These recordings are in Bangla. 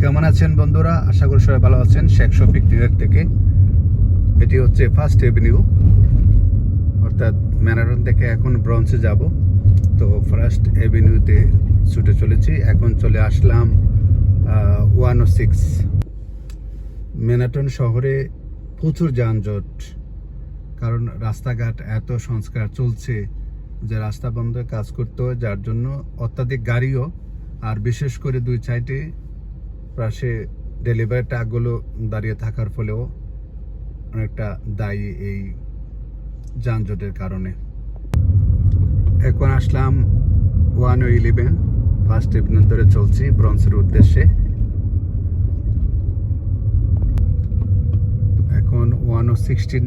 কেমন আছেন বন্ধুরা? আশা করি সবাই ভালো আছেন। শেখ শফিক ডিনার থেকে। এটি হচ্ছে ফার্স্ট এভিনিউ অর্থাৎ ম্যানারন থেকে এখন ব্রঞ্চে যাব। তো ফার্স্ট এভিনিউতে ছুটে চলেছি। এখন চলে আসলাম ওয়ান ও সিক্স ম্যানাটন শহরে প্রচুর যানজট। কারণ রাস্তাঘাট এত সংস্কার চলছে যে রাস্তা বন্ধ কাজ করতে হয়, যার জন্য অত্যাধিক গাড়িও। আর বিশেষ করে দুই সাইডে পাশে ডেলিভারি ট্রাকগুলো দাঁড়িয়ে থাকার ফলেও অনেকটা দায়ী এই যানজটের কারণে। এখন আসলাম one o eleven first avenue ধরে চলছি ব্রঞ্জের উদ্দেশ্যে। এখন ওয়ান ও সিক্সটিন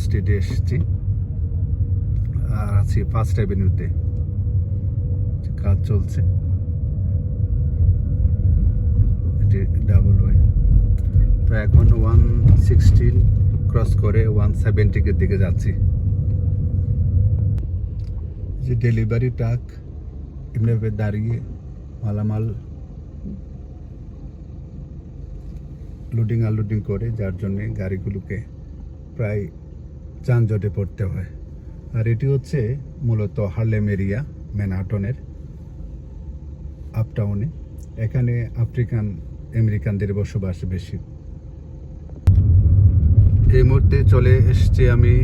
স্ট্রিটে এসেছি, আর আছি ফার্স্ট অ্যাভিনিউতে কাজ চলছে। Double Y. তো এখন ওয়ান সিক্সটিন ক্রস করে ওয়ান সেভেন্টিকের দিকে যাচ্ছি। যে ডেলিভারি ট্রাক এমনিভাবে দাঁড়িয়ে মালামাল লোডিং আনলোডিং করে, যার জন্যে গাড়িগুলোকে প্রায় যানজটে পড়তে হয়। আর এটি হচ্ছে মূলত হার্লেম এরিয়া, ম্যানহাটনের, আপটাউনে। এখানে আফ্রিকান আমেরিকানদের বসবাস বেশি। এই মুহূর্তে চলে এসেছি আমি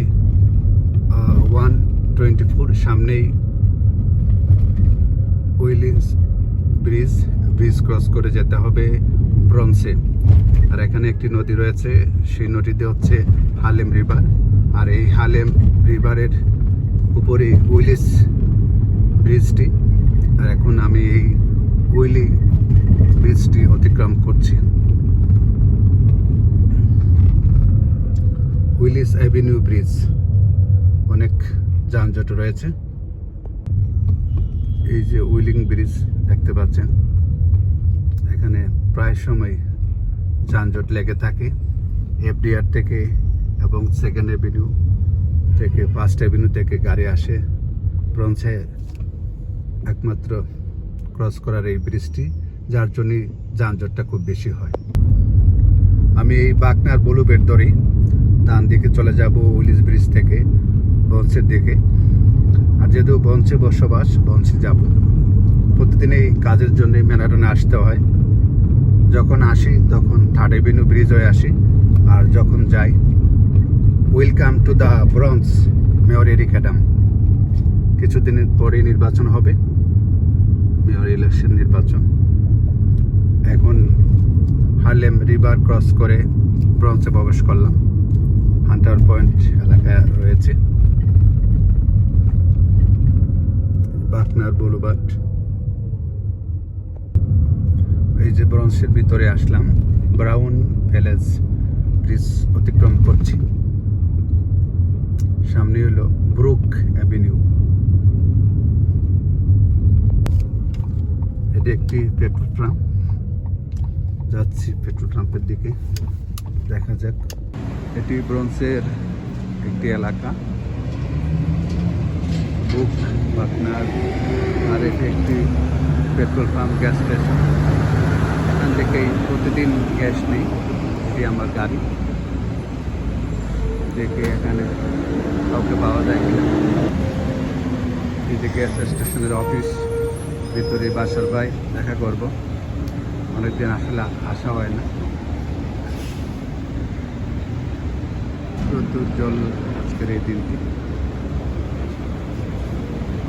ওয়ান টোয়েন্টি ফোর সামনেই উইলিংস ব্রিজ ব্রিজ ক্রস করে যেতে হবে ব্রন্সে আর এখানে একটি নদী রয়েছে, সেই নদীতে হচ্ছে হালেম রিভার। আর এই হালেম রিভারের উপরে উইলিস ব্রিজটি। আর এখন আমি এই উইলি ব্রিজটি অতিক্রম করছি। Willis avenue bridge. অনেক যানজট রয়েছে। এই যে উইলিং ব্রিজ দেখতে পাচ্ছেন। এখানে প্রায় সময় যানজট লেগে থাকে। এফডিআর থেকে এবং সেকেন্ড অ্যাভিনিউ থেকে, ফার্স্ট অ্যাভিনিউ থেকে গাড়ি আসে। ব্রঞ্চে একমাত্র ক্রস করার এই ব্রিজটি। যার জন্য যানজটটা খুব বেশি হয়। আমি এই বাগনার বলুবের ধরেই ডান দিকে চলে যাব উইলিস ব্রিজ থেকে বঞ্চের দিকে। আর যেহেতু বঞ্চে বসবাস বঞ্চে যাব। প্রতিদিন এই কাজের জন্য ম্যানাটনে আসতে হয়। যখন আসি, তখন থার্ড এভিনিউ ব্রিজ হয়ে আসি। আর যখন যাই, welcome to the Bronx mayor Eric Adams কিছুদিনের পরেই নির্বাচন হবে, মেয়র ইলেকশন নির্বাচন। এখন হার্লেম রিভার ক্রস করে ব্রঞ্চে প্রবেশ করলাম। হান্টার পয়েন্ট এলাকায় রয়েছে। বাকনার বুলুবাট। এই যে ব্রঞ্চের ভিতরে আসলাম, ব্রাউন ভ্যালেজ ব্রিজ অতিক্রম করছি। সামনে হলো ব্রুক অ্যাভিনিউ। এটি একটি পেট্রোল ট্রাম্প যাচ্ছি পেট্রোল ট্রাম্পের দিকে। দেখা যাক। এটি ব্রঞ্জের একটি এলাকা। বুক আপনার আর এটি একটি পেট্রোল পাম্প, গ্যাস স্টেশন। এখান থেকেই প্রতিদিন গ্যাস নেই, এটি আমার গাড়ি। দেখে এখানে কাউকে পাওয়া যায় কিনা। এই যে গ্যাস স্টেশনের অফিস, ভিতরে বাসার ভাই, দেখা করব। অনেকদিন আসলে আসা হয় না। প্রচুর জল আজকের এই দিনটি।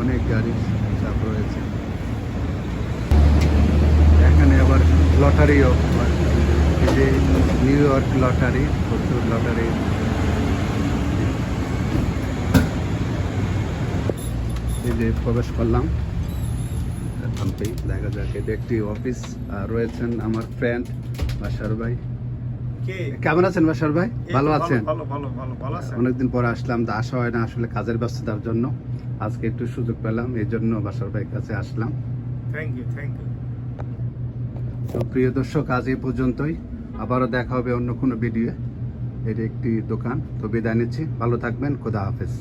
অনেক গাড়ি চাপ রয়েছে। এখানে আবার লটারিও যে নিউ ইয়র্ক লটারি, প্রচুর লটারি। এই যে প্রবেশ করলাম। দেখা যাক এটা একটি অফিস রয়েছেন আমার ফ্রেন্ড বাসার ভাই। কেমন আছেন বাসার ভাই? ভালো আছেন? ভালো অনেকদিন পরে আসলাম তো আসা হয় না আসলে কাজের ব্যস্ততার জন্য। আজকে একটু সুযোগ পেলাম এই জন্য বাসার ভাইয়ের কাছে আসলাম। থ্যাংক ইউ থ্যাংক ইউ তো প্রিয় দর্শক আজ এই পর্যন্তই। আবারও দেখা হবে অন্য কোনো ভিডিও এটি একটি দোকান তো বিদায় নিচ্ছি। ভালো থাকবেন খোদা হাফেজ।